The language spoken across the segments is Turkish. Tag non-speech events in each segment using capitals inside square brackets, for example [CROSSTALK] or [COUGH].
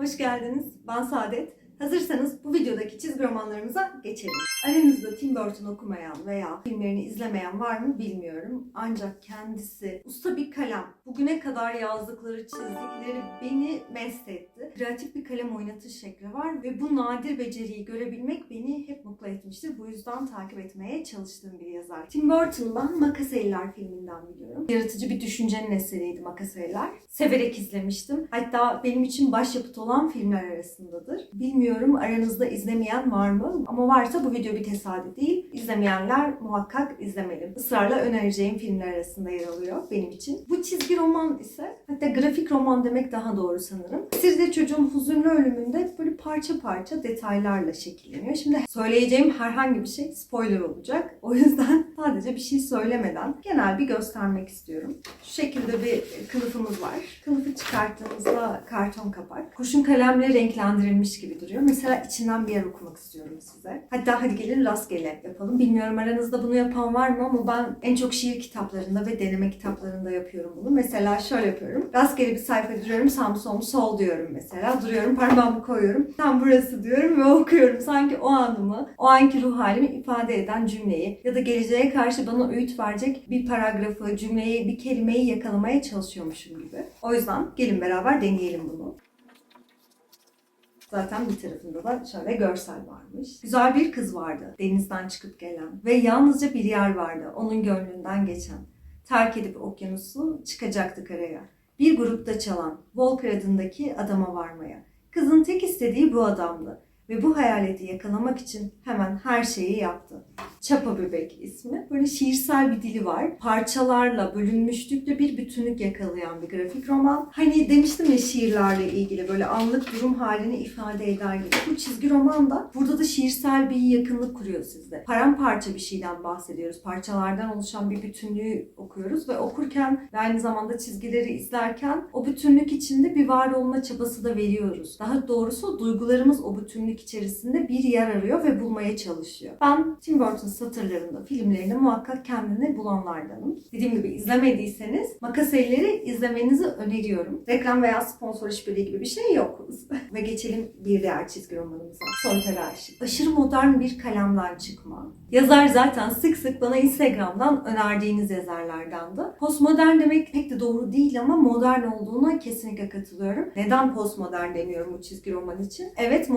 Hoş geldiniz. Ben Saadet. Hazırsanız bu videodaki çizgi romanlarımıza geçelim. Aranızda Tim Burton okumayan veya filmlerini izlemeyen var mı bilmiyorum. Ancak kendisi usta bir kalem. Bugüne kadar yazdıkları, çizdikleri beni mest etti. Kreatif bir kalem oynatış şekli var ve bu nadir beceriyi görebilmek beni hep mutlu etmiştir. Bu yüzden takip etmeye çalıştığım bir yazar. Tim Burton'u ben Makas Eller filminden biliyorum. Yaratıcı bir düşüncenin eseriydi Makas Eller. Severek izlemiştim. Hatta benim için başyapıt olan filmler arasındadır. Bilmiyorum aranızda izlemeyen var mı? Ama varsa bu video bir tesadüf değil. İzlemeyenler muhakkak izlemeli. Israrla önereceğim filmler arasında yer alıyor benim için. Bu çizgi roman ise hatta grafik roman demek daha doğru sanırım. Sizde çocuğun huzurlu ölümünde böyle parça parça detaylarla şekilleniyor. Şimdi söyleyeceğim herhangi bir şey spoiler olacak. O yüzden [LAUGHS] sadece bir şey söylemeden genel bir göstermek istiyorum. Şu şekilde bir kılıfımız var. Kılıfı çıkarttığımızda karton kapak. Kurşun kalemle renklendirilmiş gibi duruyor. Mesela içinden bir yer okumak istiyorum size. Hatta hadi gelin rastgele yapalım. Bilmiyorum aranızda bunu yapan var mı ama ben en çok şiir kitaplarında ve deneme kitaplarında yapıyorum bunu. Mesela şöyle yapıyorum. Rastgele bir sayfa duruyorum. Mu sol diyorum mesela. Duruyorum parmağımı koyuyorum. Tam burası diyorum ve [LAUGHS] okuyorum. Sanki o anımı, o anki ruh halimi ifade eden cümleyi ya da geleceğe karşı bana öğüt verecek bir paragrafı, cümleyi, bir kelimeyi yakalamaya çalışıyormuşum gibi. O yüzden gelin beraber deneyelim bunu. Zaten bir tarafında da şöyle görsel varmış. Güzel bir kız vardı denizden çıkıp gelen ve yalnızca bir yer vardı onun gönlünden geçen. Terk edip okyanusu çıkacaktı karaya. Bir grupta çalan Volker adındaki adama varmaya. Kızın tek istediği bu adamdı ve bu hayaleti yakalamak için hemen her şeyi yaptı. Çapa Bebek ismi. Böyle şiirsel bir dili var. Parçalarla, bölünmüşlükle bir bütünlük yakalayan bir grafik roman. Hani demiştim ya şiirlerle ilgili böyle anlık durum halini ifade eder gibi. Bu çizgi roman da burada da şiirsel bir yakınlık kuruyor sizde. Paramparça bir şeyden bahsediyoruz. Parçalardan oluşan bir bütünlüğü okuyoruz ve okurken ve aynı zamanda çizgileri izlerken o bütünlük içinde bir var olma çabası da veriyoruz. Daha doğrusu duygularımız o bütünlük içerisinde bir yer arıyor ve bulmaya çalışıyor. Ben Tim Burton satırlarında, filmlerinde muhakkak kendini bulanlardanım. Dediğim gibi izlemediyseniz Makas Elleri izlemenizi öneriyorum. Reklam veya sponsor işbirliği gibi bir şey yok. [LAUGHS] Ve geçelim bir diğer çizgi romanımıza. Soytarı Aşık. Aşırı modern bir kalemden çıkma. Yazar zaten sık sık bana Instagram'dan önerdiğiniz yazarlardandı. Postmodern demek pek de doğru değil ama modern olduğuna kesinlikle katılıyorum. Neden postmodern demiyorum bu çizgi roman için? Evet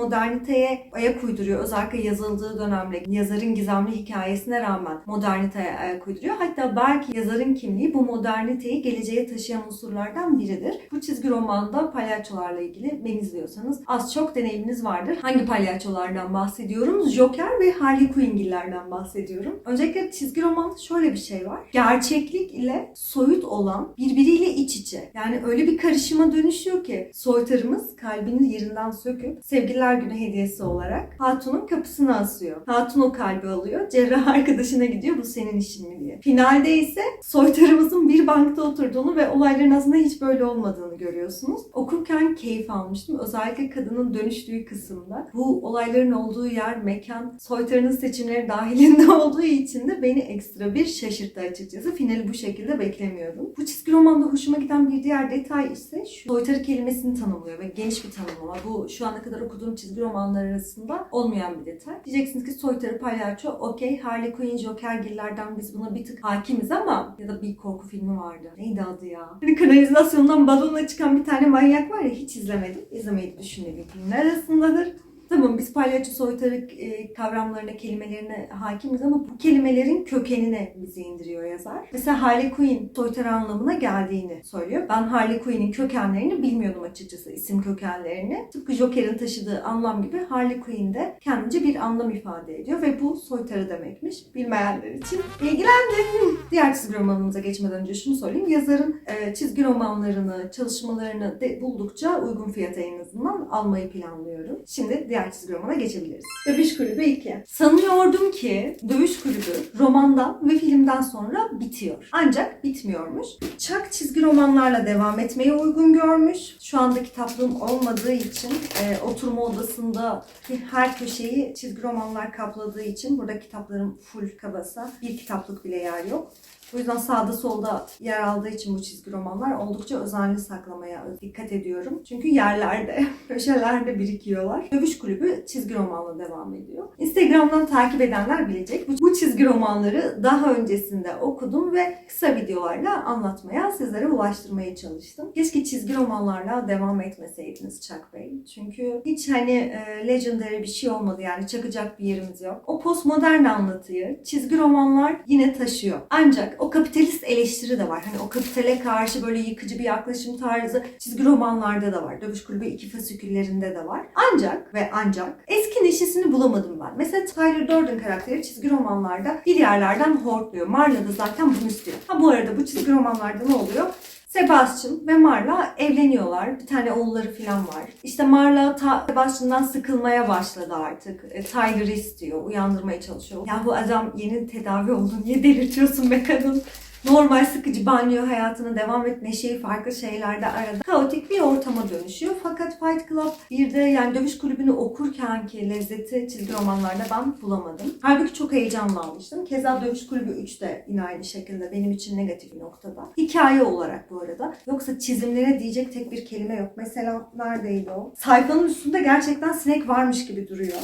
moderniteye ayak uyduruyor. Özellikle yazıldığı dönemde yazarın gizemli hikayesine rağmen moderniteye ayak uyduruyor. Hatta belki yazarın kimliği bu moderniteyi geleceğe taşıyan unsurlardan biridir. Bu çizgi romanda palyaçolarla ilgili beni izliyorsanız az çok deneyiminiz vardır. Hangi palyaçolardan bahsediyorum? Joker ve Harley Quinn'gillerden bahsediyorum. Öncelikle çizgi romanda şöyle bir şey var. Gerçeklik ile soyut olan birbiriyle iç içe. Yani öyle bir karışıma dönüşüyor ki soytarımız kalbini yerinden söküp sevgililer günü hediyesi olarak Hatun'un kapısına asıyor. Hatun o kalbi alıyor. Cerrah [LAUGHS] arkadaşına gidiyor bu senin işin mi diye. Finalde ise soytarımızın bir bankta oturduğunu ve olayların aslında hiç böyle olmadığını görüyorsunuz. Okurken keyif almıştım. Özellikle kadının dönüştüğü kısımda. Bu olayların olduğu yer, mekan, soytarının seçimleri dahilinde [LAUGHS] olduğu için de beni ekstra bir şaşırttı açıkçası. Finali bu şekilde beklemiyordum. Bu çizgi romanda hoşuma giden bir diğer detay ise şu soytarı kelimesini tanımlıyor ve geniş bir tanımlama. Bu şu ana kadar okuduğum çizgi romanlar arasında olmayan bir detay. Diyeceksiniz ki soytarı palyaço okey Harley Quinn Jokergillerden biz buna bir tık hakimiz ama ya da bir korku filmi vardı. Neydi adı ya? Hani kanalizasyondan balonla çıkan bir tane manyak var ya hiç izlemedim. İzlemeyi düşündüğüm filmler arasındadır. Tamam biz palyaço soytarı e, kavramlarına, kelimelerine hakimiz ama bu kelimelerin kökenine bizi indiriyor yazar. Mesela Harley Quinn soytarı anlamına geldiğini söylüyor. Ben Harley Quinn'in kökenlerini bilmiyordum açıkçası, isim kökenlerini. Tıpkı Joker'in taşıdığı anlam gibi Harley Quinn de kendince bir anlam ifade ediyor ve bu soytarı demekmiş. Bilmeyenler için bilgilendim. [LAUGHS] Diğer çizgi romanımıza geçmeden önce şunu söyleyeyim. Yazarın e, çizgi romanlarını, çalışmalarını de buldukça uygun fiyata en azından almayı planlıyorum. Şimdi diğer çizgi romana geçebiliriz. Dövüş Kulübü 2. Sanıyordum ki Dövüş Kulübü romandan ve filmden sonra bitiyor. Ancak bitmiyormuş. Chuck çizgi romanlarla devam etmeyi uygun görmüş. Şu anda kitaplığım olmadığı için e, oturma odasında her köşeyi çizgi romanlar kapladığı için burada kitaplarım full kabasa. Bir kitaplık bile yer yok. O yüzden sağda solda yer aldığı için bu çizgi romanlar oldukça özenli saklamaya dikkat ediyorum. Çünkü yerlerde, [LAUGHS] köşelerde birikiyorlar. Dövüş Kulübü çizgi romanla devam ediyor. Instagram'dan takip edenler bilecek. Bu- Bu çizgi romanları daha öncesinde okudum ve kısa videolarla anlatmaya, sizlere ulaştırmaya çalıştım. Keşke çizgi romanlarla devam etmeseydiniz Chuck Bey. Çünkü hiç hani e, legendary bir şey olmadı yani çakacak bir yerimiz yok. O postmodern anlatıyı çizgi romanlar yine taşıyor. Ancak o kapitalist eleştiri de var. Hani o kapitale karşı böyle yıkıcı bir yaklaşım tarzı çizgi romanlarda da var. Dövüş Kulübü iki fasiküllerinde de var. Ancak ve ancak eski neşesini bulamadım ben. Mesela Tyler Durden karakteri çizgi romanlarda bir yerlerden hortluyor. Marla da zaten bunu istiyor. Ha bu arada bu çizgi romanlarda ne oluyor? Sebastian ve Marla evleniyorlar. Bir tane oğulları falan var. İşte Marla ta Sebastian'dan sıkılmaya başladı artık. E, Tyler'ı istiyor, uyandırmaya çalışıyor. Ya bu adam yeni tedavi oldu, niye delirtiyorsun be kadın? Normal sıkıcı banyo hayatına devam et, neşeyi farklı şeylerde arada kaotik bir ortama dönüşüyor. Fakat Fight Club bir de yani dövüş kulübünü okurken ki lezzeti çizgi romanlarda ben bulamadım. Halbuki çok heyecanlanmıştım. Keza dövüş kulübü 3 de yine aynı şekilde benim için negatif bir noktada. Hikaye olarak bu arada. Yoksa çizimlere diyecek tek bir kelime yok. Mesela neredeydi o? Sayfanın üstünde gerçekten sinek varmış gibi duruyor.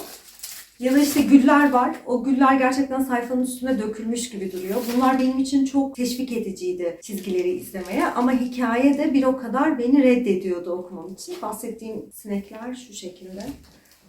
Ya da işte güller var. O güller gerçekten sayfanın üstüne dökülmüş gibi duruyor. Bunlar benim için çok teşvik ediciydi çizgileri izlemeye. Ama hikaye de bir o kadar beni reddediyordu okumam için. Bahsettiğim sinekler şu şekilde.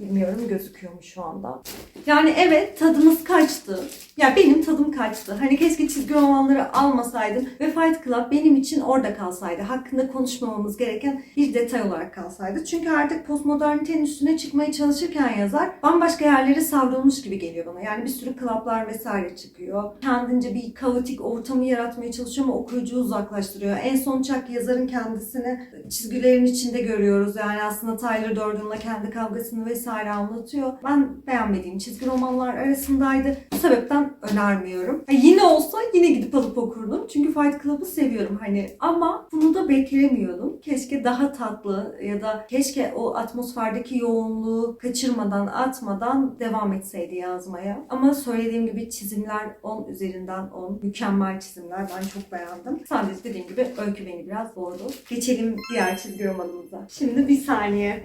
Bilmiyorum gözüküyor mu şu anda. Yani evet tadımız kaçtı. Ya benim tadım kaçtı. Hani keşke çizgi romanları almasaydım ve Fight Club benim için orada kalsaydı. Hakkında konuşmamamız gereken bir detay olarak kalsaydı. Çünkü artık postmodernitenin üstüne çıkmaya çalışırken yazar bambaşka yerlere savrulmuş gibi geliyor bana. Yani bir sürü klaplar vesaire çıkıyor. Kendince bir kaotik ortamı yaratmaya çalışıyor ama okuyucuyu uzaklaştırıyor. En son Chuck yazarın kendisini çizgilerin içinde görüyoruz. Yani aslında Tyler Durden'la kendi kavgasını vesaire anlatıyor. Ben beğenmediğim çizgi romanlar arasındaydı. Bu sebepten önermiyorum. Ha, yine olsa yine gidip alıp okurdum. Çünkü Fight Club'ı seviyorum hani. Ama bunu da beklemiyordum. Keşke daha tatlı ya da keşke o atmosferdeki yoğunluğu kaçırmadan, atmadan devam etseydi yazmaya. Ama söylediğim gibi çizimler 10 üzerinden 10. Mükemmel çizimler. Ben çok beğendim. Sadece dediğim gibi öykü beni biraz boğdu. Geçelim diğer çizgi romanımıza. Şimdi bir saniye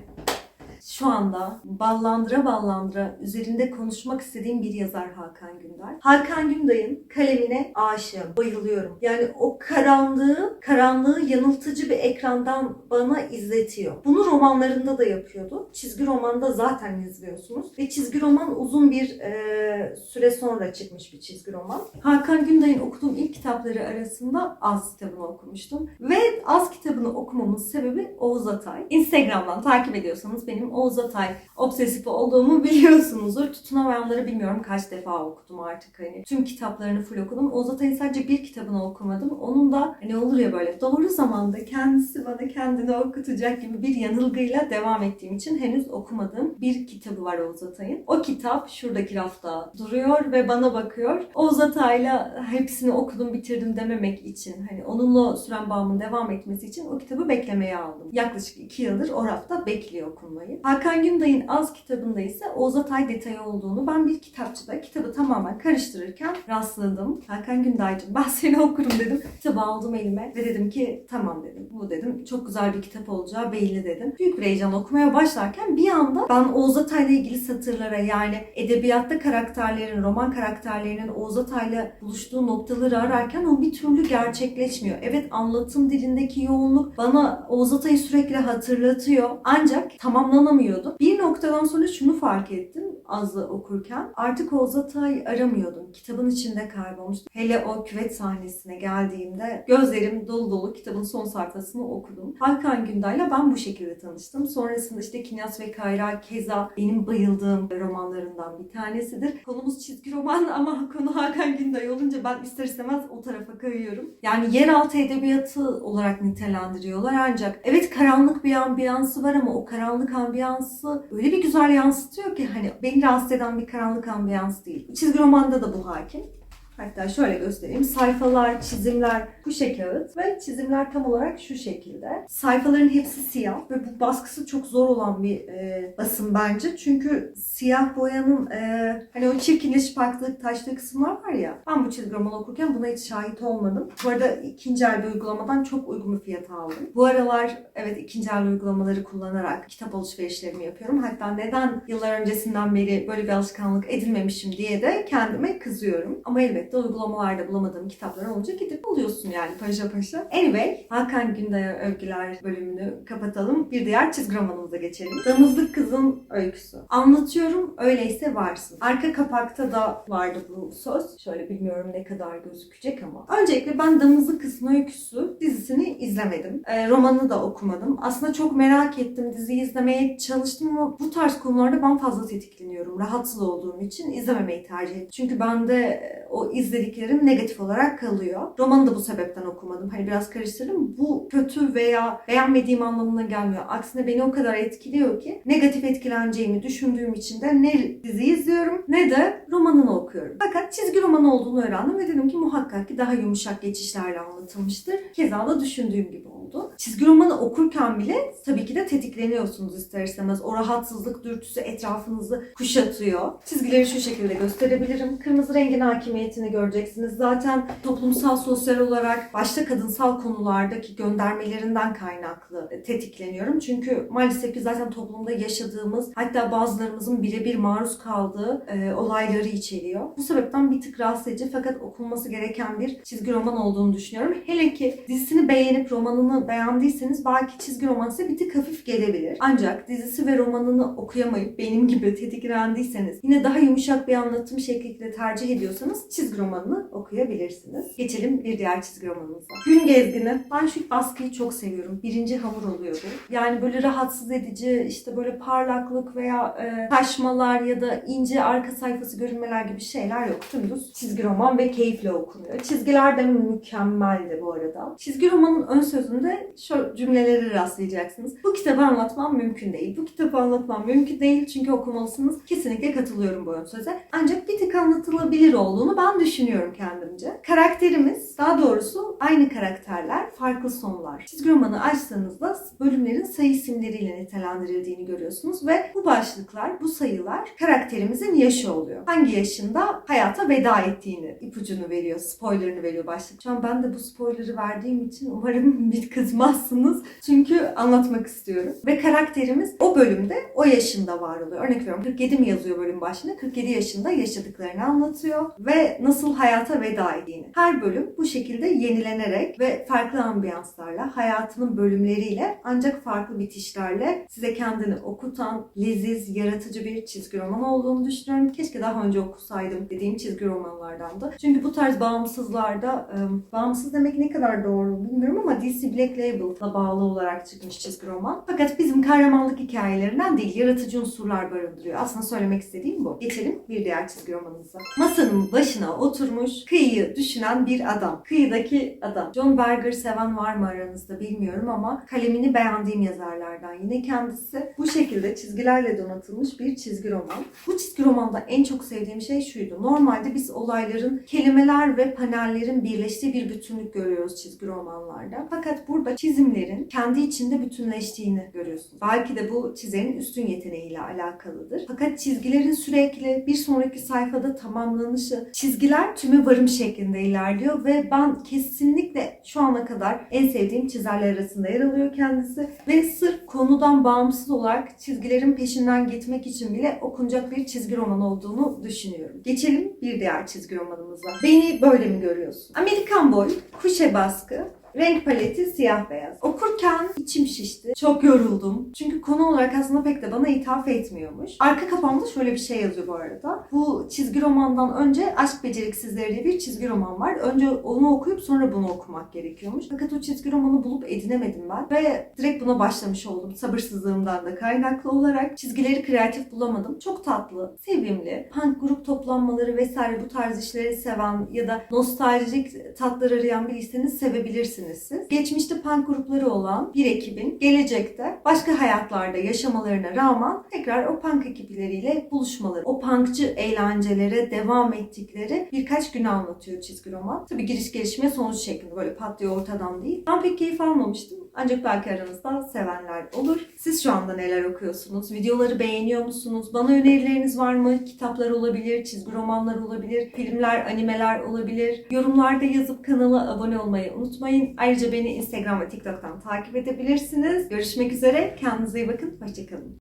şu anda ballandıra ballandıra üzerinde konuşmak istediğim bir yazar Hakan Gündar. Hakan Günday'ın kalemine aşığım, bayılıyorum. Yani o karanlığı, karanlığı yanıltıcı bir ekrandan bana izletiyor. Bunu romanlarında da yapıyordu. Çizgi romanda zaten izliyorsunuz. Ve çizgi roman uzun bir e, süre sonra çıkmış bir çizgi roman. Hakan Günday'ın okuduğum ilk kitapları arasında Az kitabını okumuştum. Ve Az kitabını okumamın sebebi Oğuz Atay. Instagram'dan takip ediyorsanız benim Oğuz Atay obsesif olduğumu [LAUGHS] biliyorsunuzdur. Tutunamayanları bilmiyorum kaç defa okudum artık hani. Tüm kitaplarını full okudum. Oğuz Atay'ın sadece bir kitabını okumadım. Onun da hani olur ya böyle doğru zamanda kendisi bana kendini okutacak gibi bir yanılgıyla devam ettiğim için henüz okumadığım bir kitabı var Oğuz Atay'ın. O kitap şuradaki rafta duruyor ve bana bakıyor. Oğuz Atay'la hepsini okudum bitirdim dememek için hani onunla süren bağımın devam etmesi için o kitabı beklemeye aldım. Yaklaşık iki yıldır o rafta bekliyor okunmayı. Hakan Günday'ın Az kitabında ise Oğuz Atay detayı olduğunu ben bir kitapçıda kitabı tamamen karıştırırken rastladım. Hakan Günday'cığım ben seni okurum dedim. Kitabı aldım elime ve dedim ki tamam dedim. Bu dedim çok güzel bir kitap olacağı belli dedim. Büyük bir heyecanla okumaya başlarken bir anda ben Oğuz Atay'la ilgili satırlara yani edebiyatta karakterlerin, roman karakterlerinin Oğuz Atay'la buluştuğu noktaları ararken o bir türlü gerçekleşmiyor. Evet anlatım dilindeki yoğunluk bana Oğuz Atay'ı sürekli hatırlatıyor. Ancak tamamlanamıyordu. Bir noktadan sonra şunu fark ettim azı okurken. Artık Oğuz Atay aramıyordum. Kitabın içinde kaybolmuştum. Hele o küvet sahnesine geldiğimde gözlerim dolu dolu kitabın son sayfasını okudum. Hakan Günday'la ben bu şekilde tanıştım. Sonrasında işte Kinyas ve Kayra keza benim bayıldığım romanlarından bir tanesidir. Konumuz çizgi roman [LAUGHS] ama konu Hakan Günday olunca ben ister istemez o tarafa kayıyorum. Yani yeraltı edebiyatı olarak nitelendiriyorlar ancak evet karanlık bir ambiyansı var ama o karanlık ambiyansı öyle bir güzel yansıtıyor ki hani beni rahatsız eden bir karanlık ambiyans değil. Çizgi romanda da bu hakim. Hatta şöyle göstereyim. Sayfalar, çizimler bu kağıt ve çizimler tam olarak şu şekilde. Sayfaların hepsi siyah ve bu baskısı çok zor olan bir e, basım bence. Çünkü siyah boyanın e, hani o çirkinleşip aktığı, taştığı kısımlar var ya. Ben bu çizgi romanı okurken buna hiç şahit olmadım. Bu arada ikinci el bir uygulamadan çok uygun bir fiyata aldım. Bu aralar evet ikinci el uygulamaları kullanarak kitap alışverişlerimi yapıyorum. Hatta neden yıllar öncesinden beri böyle bir alışkanlık edinmemişim diye de kendime kızıyorum. Ama elbette uygulamalarda bulamadığım kitaplar olunca gidip buluyorsun yani paşa paşa. Anyway, Hakan Günday'a övgüler bölümünü kapatalım. Bir diğer çizgi romanımıza geçelim. Damızlık Kızın Öyküsü. Anlatıyorum, öyleyse varsın. Arka kapakta da vardı bu söz. Şöyle bilmiyorum ne kadar gözükecek ama. Öncelikle ben Damızlık Kızın Öyküsü dizisini izlemedim. Ee, romanını da okumadım. Aslında çok merak ettim. Diziyi izlemeye çalıştım ama bu tarz konularda ben fazla tetikleniyorum. Rahatsız olduğum için izlememeyi tercih ettim. Çünkü bende e, o izlediklerim negatif olarak kalıyor. Romanı da bu sebepten okumadım. Hani biraz karıştırdım. Bu kötü veya beğenmediğim anlamına gelmiyor. Aksine beni o kadar etkiliyor ki negatif etkileneceğimi düşündüğüm için de ne dizi izliyorum ne de romanını okuyorum. Fakat çizgi roman olduğunu öğrendim ve dedim ki muhakkak ki daha yumuşak geçişlerle anlatılmıştır. Keza da düşündüğüm gibi oldu. Çizgi romanı okurken bile tabii ki de tetikleniyorsunuz ister istemez. O rahatsızlık dürtüsü etrafınızı kuşatıyor. Çizgileri şu şekilde gösterebilirim. Kırmızı rengin hakimiyetini göreceksiniz. Zaten toplumsal, sosyal olarak başta kadınsal konulardaki göndermelerinden kaynaklı tetikleniyorum. Çünkü maalesef ki zaten toplumda yaşadığımız hatta bazılarımızın birebir maruz kaldığı e, olayları içeriyor. Bu sebepten bir tık rahatsız edici fakat okunması gereken bir çizgi roman olduğunu düşünüyorum. Hele ki dizisini beğenip romanını beğendiyseniz belki çizgi roman size bir tık hafif gelebilir. Ancak dizisi ve romanını okuyamayıp benim gibi tetiklendiyseniz yine daha yumuşak bir anlatım şekliyle tercih ediyorsanız çizgi romanını okuyabilirsiniz. Geçelim bir diğer çizgi romanımıza. Gün Gezgini. Ben şu baskıyı çok seviyorum. Birinci hamur oluyordu. Yani böyle rahatsız edici işte böyle parlaklık veya e, taşmalar ya da ince arka sayfası görünmeler gibi şeyler yok. Dümdüz çizgi roman ve keyifle okunuyor. Çizgiler de mükemmeldi bu arada. Çizgi romanın ön sözünde şu cümleleri rastlayacaksınız. Bu kitabı anlatmam mümkün değil. Bu kitabı anlatmam mümkün değil çünkü okumalısınız. Kesinlikle katılıyorum bu ön söze. Ancak bir tık anlatılabilir olduğunu ben düşünüyorum kendimce. Karakterimiz, daha doğrusu aynı karakterler, farklı sonlar. Çizgi romanı açtığınızda bölümlerin sayı isimleriyle nitelendirildiğini görüyorsunuz ve bu başlıklar, bu sayılar karakterimizin yaşı oluyor. Hangi yaşında hayata veda ettiğini ipucunu veriyor, spoilerını veriyor başlık. Şu an ben de bu spoilerı verdiğim için umarım [LAUGHS] bir kızmazsınız. Çünkü anlatmak istiyorum. Ve karakterimiz o bölümde o yaşında var oluyor. Örnek veriyorum 47 mi yazıyor bölüm başında? 47 yaşında yaşadıklarını anlatıyor ve nasıl hayata veda ettiğini. Her bölüm bu şekilde yenilenerek ve farklı ambiyanslarla, hayatının bölümleriyle ancak farklı bitişlerle size kendini okutan, leziz, yaratıcı bir çizgi roman olduğunu düşünüyorum. Keşke daha önce okusaydım dediğim çizgi romanlardandı. Çünkü bu tarz bağımsızlarda, ım, bağımsız demek ne kadar doğru bilmiyorum ama DC Black Label'la bağlı olarak çıkmış çizgi roman. Fakat bizim kahramanlık hikayelerinden değil, yaratıcı unsurlar barındırıyor. Aslında söylemek istediğim bu. Geçelim bir diğer çizgi romanımıza. Masanın başına oturmuş, kıyıyı düşünen bir adam. Kıyıdaki adam. John Berger seven var mı aranızda bilmiyorum ama kalemini beğendiğim yazarlardan yine kendisi. Bu şekilde çizgilerle donatılmış bir çizgi roman. Bu çizgi romanda en çok sevdiğim şey şuydu. Normalde biz olayların kelimeler ve panellerin birleştiği bir bütünlük görüyoruz çizgi romanlarda. Fakat burada çizimlerin kendi içinde bütünleştiğini görüyorsunuz. Belki de bu çizerin üstün yeteneğiyle alakalıdır. Fakat çizgilerin sürekli bir sonraki sayfada tamamlanışı, çizgiler tüme varım şeklinde ilerliyor ve ben kesinlikle şu ana kadar en sevdiğim çizerler arasında yer alıyor kendisi ve sırf konudan bağımsız olarak çizgilerin peşinden gitmek için bile okunacak bir çizgi roman olduğunu düşünüyorum. Geçelim bir diğer çizgi romanımıza. Beni böyle mi görüyorsun? Amerikan boy, kuşe baskı, Renk paleti siyah beyaz. Okurken içim şişti. Çok yoruldum. Çünkü konu olarak aslında pek de bana ithaf etmiyormuş. Arka kapağımda şöyle bir şey yazıyor bu arada. Bu çizgi romandan önce Aşk Beceriksizleri diye bir çizgi roman var. Önce onu okuyup sonra bunu okumak gerekiyormuş. Fakat o çizgi romanı bulup edinemedim ben. Ve direkt buna başlamış oldum. Sabırsızlığımdan da kaynaklı olarak. Çizgileri kreatif bulamadım. Çok tatlı, sevimli. Punk grup toplanmaları vesaire bu tarz işleri seven ya da nostaljik tatlar arayan biriyseniz sevebilirsiniz birisiniz siz. Geçmişte punk grupları olan bir ekibin gelecekte başka hayatlarda yaşamalarına rağmen tekrar o punk ekipleriyle buluşmaları, o punkçı eğlencelere devam ettikleri birkaç gün anlatıyor çizgi roman. Tabii giriş gelişme sonuç şeklinde böyle pat diye ortadan değil. Ben pek keyif almamıştım. Ancak belki aranızda sevenler olur. Siz şu anda neler okuyorsunuz? Videoları beğeniyor musunuz? Bana önerileriniz var mı? Kitaplar olabilir, çizgi romanlar olabilir, filmler, animeler olabilir. Yorumlarda yazıp kanala abone olmayı unutmayın. Ayrıca beni Instagram ve TikTok'tan takip edebilirsiniz. Görüşmek üzere. Kendinize iyi bakın. Hoşçakalın.